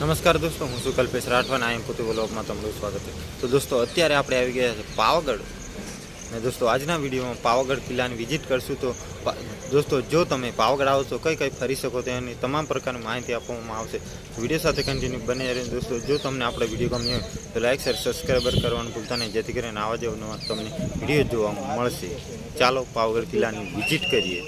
નમસ્કાર દોસ્તો, હું છું કલ્પેશ રાઠવાના. આઈ કુતુ બ્લોગમાં તમારું સ્વાગત છે. તો દોસ્તો, અત્યારે આપણે આવી ગયા છે પાવાગઢ. ને દોસ્તો, આજના વિડીયોમાં પાવાગઢ કિલ્લાની વિઝિટ કરશું તો દોસ્તો, જો તમે પાવાગઢ આવો છો, કઈ કઈ ફરી શકો તો એની તમામ પ્રકારની માહિતી આપવામાં આવશે. વીડિયો સાથે કન્ટિન્યુ બને રહીને દોસ્તો, જો તમને આપણે વીડિયો ગમ્યો હોય, તો લાઈક શેર સબસ્ક્રાઈબર કરવાનું ભૂલતા નહીં, જેથી કરીને આવા જેવું તમને વીડિયો જોવા મળશે. ચાલો પાવાગઢ કિલ્લાની વિઝિટ કરીએ.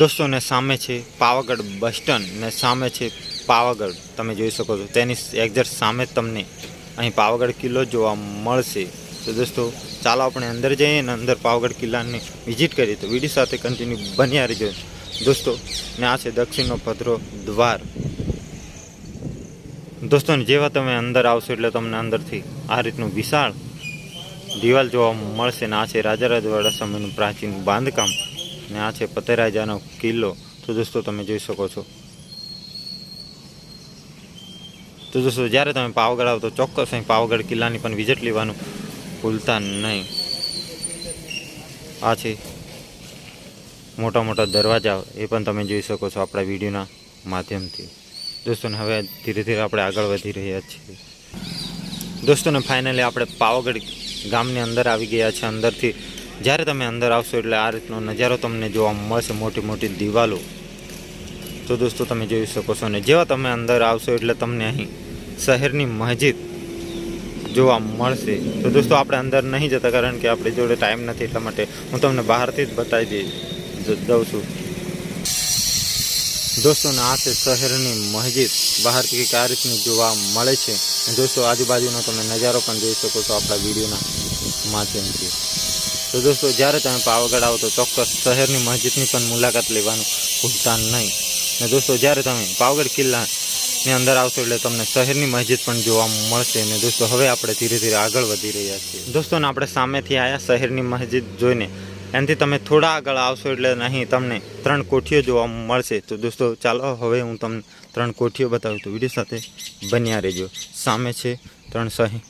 દોસ્તોને સામે છે પાવાગઢ બસ સ્ટેન્ડ, ને સામે છે પાવાગઢ, તમે જોઈ શકો છો. તેની એક્ઝેક્ટ સામે તમને અહીં પાવાગઢ કિલ્લો જોવા મળશે. તો દોસ્તો, ચાલો આપણે અંદર જઈએ અને અંદર પાવાગઢ કિલ્લાની વિઝિટ કરીએ તો વીડિયો સાથે કન્ટિન્યુ બન્યા રહીજો. દોસ્તો, ને આ છે દક્ષિણનો ભદ્રો દ્વાર. દોસ્તો જેવા તમે અંદર આવશો એટલે તમને અંદરથી આ રીતનું વિશાળ દિવાલ જોવા મળશે. ને આ છે રાજારાજવાડા સમયનું પ્રાચીન બાંધકામ. ને આ છે પતેરાજાનો કિલ્લો. તો દોસ્તો, તમે જોઈ શકો છો. તો દોસ્તો જ્યારે તમે પાવાગઢ આવો તો ચોક્કસ અહીં પાવાગઢ કિલ્લાની પણ વિઝિટ લેવાનું ભૂલતા નહીં. આ છે મોટા મોટા દરવાજા, એ પણ તમે જોઈ શકો છો આપણા વિડીયોના માધ્યમથી. દોસ્તોને હવે ધીરે ધીરે આપણે આગળ વધી રહ્યા છીએ. દોસ્તોને ફાઇનલી આપણે પાવાગઢ ગામની અંદર આવી ગયા છે, અંદરથી. જ્યારે તમે અંદર આવશો એટલે આ રીતનો નજારો તમને જોવા મળશે, મોટી મોટી દિવાલો. તો દોસ્તો, તમે જોઈ શકો છો અને જેવા તમે અંદર આવશો એટલે તમને અહીં શહેરની મસ્જિદ જોવા મળશે. તો દોસ્તો, આપણે અંદર નહીં જતા કારણ કે આપણી જોડે ટાઈમ નથી, એટલા માટે હું તમને બહારથી જ બતાવી દઈ દઉં છું. દોસ્તોને આ છે શહેરની મસ્જિદ. બહારથી આ રીતની જોવા મળે છે. દોસ્તો, આજુબાજુનો તમે નજારો પણ જોઈ શકો છો આપણા વિડીયોના માધ્યમથી. તો દોસ્તો, જ્યારે તમે પાવાગઢ આવો તો ચોક્કસ શહેરની મસ્જિદની પણ મુલાકાત લેવાનું ભૂલતા નહીં. ને દોસ્તો, જ્યારે તમે પાવાગઢ કિલ્લાની અંદર આવશો એટલે તમને શહેરની મસ્જિદ પણ જોવા મળશે અને દોસ્તો, હવે આપણે ધીરે ધીરે આગળ વધી રહ્યા છીએ. દોસ્તોને આપણે સામેથી આવ્યા શહેરની મસ્જિદ જોઈને. એનાથી તમે થોડા આગળ આવશો એટલે અહીં તમને ત્રણ કોઠીઓ જોવા મળશે. તો દોસ્તો, ચાલો હવે હું તમને ત્રણ કોઠીઓ બતાવું. તો વીડિયો સાથે બન્યા રહેજો. સામે છે ત્રણ સહી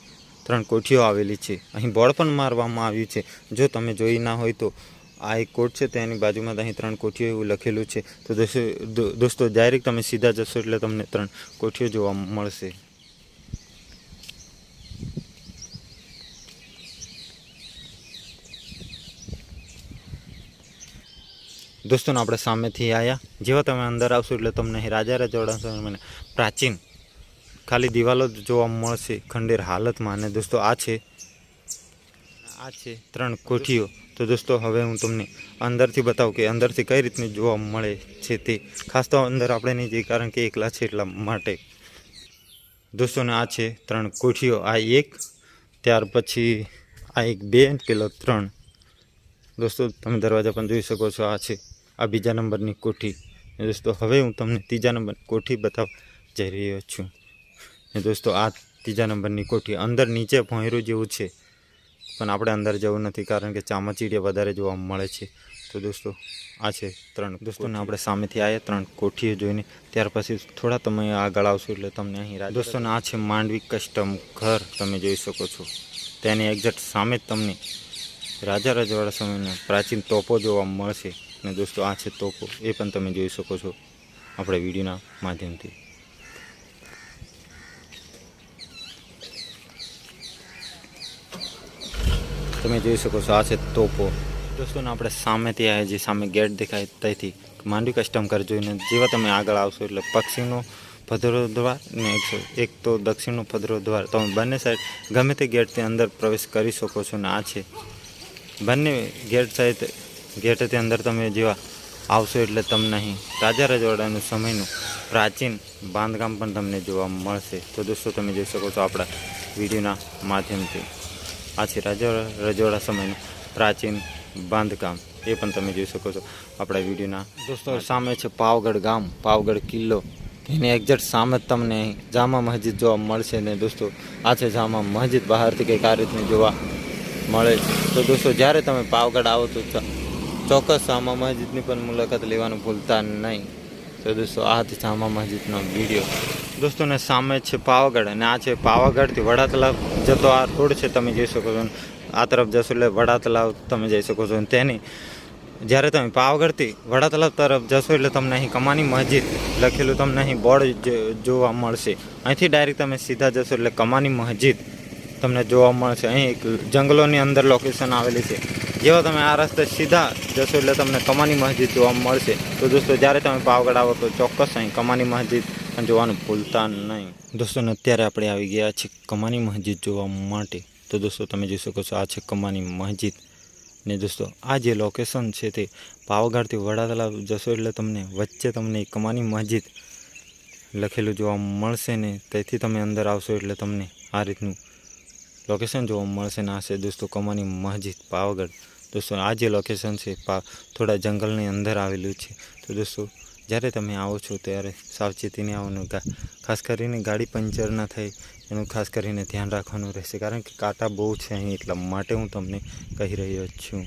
ત્રણ કોઠીઓ આવેલી છે. અહીં બોર્ડ પણ મારવામાં આવ્યું છે. જો તમે જોઈ ના હોય તો આ એક કોટ છે તેની બાજુમાં અહીં ત્રણ કોઠીઓ એવું લખેલું છે. તો દોસ્તો ડાયરેક્ટ તમે સીધા જશો એટલે તમને ત્રણ કોઠીઓ જોવા મળશે. દોસ્તોને આપણે સામેથી આવ્યા જેવા તમે અંદર આવશો એટલે તમને રાજા રજવાડા સમયના પ્રાચીન ખાલી દિવાલો જોવા મળશે, ખંડેર હાલતમાં. અને દોસ્તો, આ છે આ છે. ત્રણ કોઠીઓ. તો દોસ્તો, હવે હું તમને અંદરથી બતાવું કે અંદરથી કઈ રીતની જોવા મળે છે તે. ખાસ તો અંદર આપણે નહીં જઈએ, કારણ કે એકલા છે એટલા માટે. દોસ્તોને આ છે ત્રણ કોઠીઓ. આ એક, ત્યાર પછી આ એક બે પેલો ત્રણ. દોસ્તો, તમે દરવાજા પણ જોઈ શકો છો, આ છે આ બીજા નંબરની કોઠી. દોસ્તો, હવે હું તમને ત્રીજા નંબરની કોઠી બતાવવા જઈ રહ્યો છું. દોસ્તો, આ ત્રીજા નંબરની કોઠી અંદર નીચે ભોંયરું જેવું છે. પણ આપણે અંદર જવું નથી કારણ કે ચામાચીડિયા વધારે જોવા મળે છે. તો દોસ્તો, આ છે ત્રણ દોસ્તોને આપણે સામેથી આવ્યા ત્રણ કોઠીઓ જોઈને. ત્યાર પછી થોડા તમે આગળ આવશો એટલે તમને અહીં દોસ્તોને આ છે માંડવી કસ્ટમ ઘર તમે જોઈ શકો છો. તેની એક્ઝેક્ટ સામે તમને રાજા રજવાડા સમયના પ્રાચીન તોપો જોવા મળશે. અને દોસ્તો, આ છે તોપો, એ પણ તમે જોઈ શકો છો. આપણે વિડીયોના માધ્યમથી. તમે જોઈ શકો છો, આ છે તોપો. દોસ્તોને આપણે સામેથી આવ્યા જે સામે ગેટ દેખાય ત્યાંથી માંડવી કસ્ટમ કર જોઈને. જેવા તમે આગળ આવશો એટલે પક્ષીનો પધરો દ્વાર ને એકસો એક તો દક્ષિણનો પધરો દ્વાર. તમે બંને સાઈડ ગમે તે ગેટથી અંદર પ્રવેશ કરી શકો છો ને આ છે. બંને ગેટ સાઈડ ગેટથી અંદર તમે જેવા આવશો એટલે તમને અહીં રાજા રજવાડાનું સમયનું પ્રાચીન બાંધકામ પણ તમને જોવા મળશે. તો દોસ્તો, તમે જોઈ શકો છો આપણા વિડીયોના માધ્યમથી. આ છે રાજા રજવાડા સમયનું પ્રાચીન બાંધકામ એ પણ તમે જોઈ શકો છો. આપણા વિડીયોના દોસ્તો સામે છે પાવગઢ ગામ પાવગઢ કિલ્લો. એની એક્ઝેક્ટ સામે જ તમને જામા મસ્જિદ જોવા મળશે ને દોસ્તો આ છે જામા મસ્જિદ. બહારથી કંઈક આ રીતની જોવા મળે છે. તો દોસ્તો જ્યારે તમે પાવગઢ આવો તો ચોક્કસ જામા મસ્જિદની પણ મુલાકાત લેવાનું ભૂલતા નહીં. તો દોસ્તો આ હતી જામા મસ્જિદનો વીડિયો. દોસ્તોને સામે છે પાવાગઢ અને આ છે પાવાગઢથી વડા તલાવ જતો આ રોડ છે, તમે જોઈ શકો છો. આ તરફ જશો એટલે વડા તલાવ તમે જઈ શકો છો. તેની, જ્યારે તમે પાવાગઢથી વડા તલાવ તરફ જશો એટલે તમને અહીં કમાની મસ્જિદ લખેલું તમને અહીં બોર્ડ જોવા મળશે. અહીંથી ડાયરેક્ટ તમે સીધા જશો એટલે કમાની મસ્જિદ તમને જોવા મળશે. અહીં એક જંગલોની અંદર લોકેશન આવેલી છે. જેવા તમે આ રસ્તે સીધા જશો એટલે તમને કમાની મસ્જિદ જોવા મળશે. તો દોસ્તો, જ્યારે તમે પાવાગઢ આવો તો ચોક્કસ અહીં કમાની મસ્જિદ પણ જોવાનું ભૂલતા નહીં. દોસ્તો અત્યારે આપણે આવી ગયા છે કમાની મસ્જિદ જોવા માટે. તો દોસ્તો, તમે જોઈ શકો છો આ છે કમાની મસ્જિદ. ને દોસ્તો, આ જે લોકેશન છે તે પાવાગઢથી વડા જશો એટલે તમને વચ્ચે તમને કમાની મસ્જિદ લખેલું જોવા મળશે ને તેથી તમે અંદર આવશો એટલે તમને આ રીતનું લોકેશન જોવા મળશે. ને આ છે દોસ્તો કમાની મસ્જિદ પાવાગઢ. દોસ્તો, આ જે લોકેશન છે, પા થોડા જંગલની અંદર આવેલું છે. તો દોસ્તો જ્યારે તમે આવો છો ત્યારે સાવચેતીને આવવાનું ખાસ કરીને ગાડી પંચર ના થાય, એનું ખાસ કરીને ધ્યાન રાખવાનું રહેશે. કારણ કે કાંટા બહુ છે અહીં, એટલા માટે હું તમને કહી રહ્યો છું.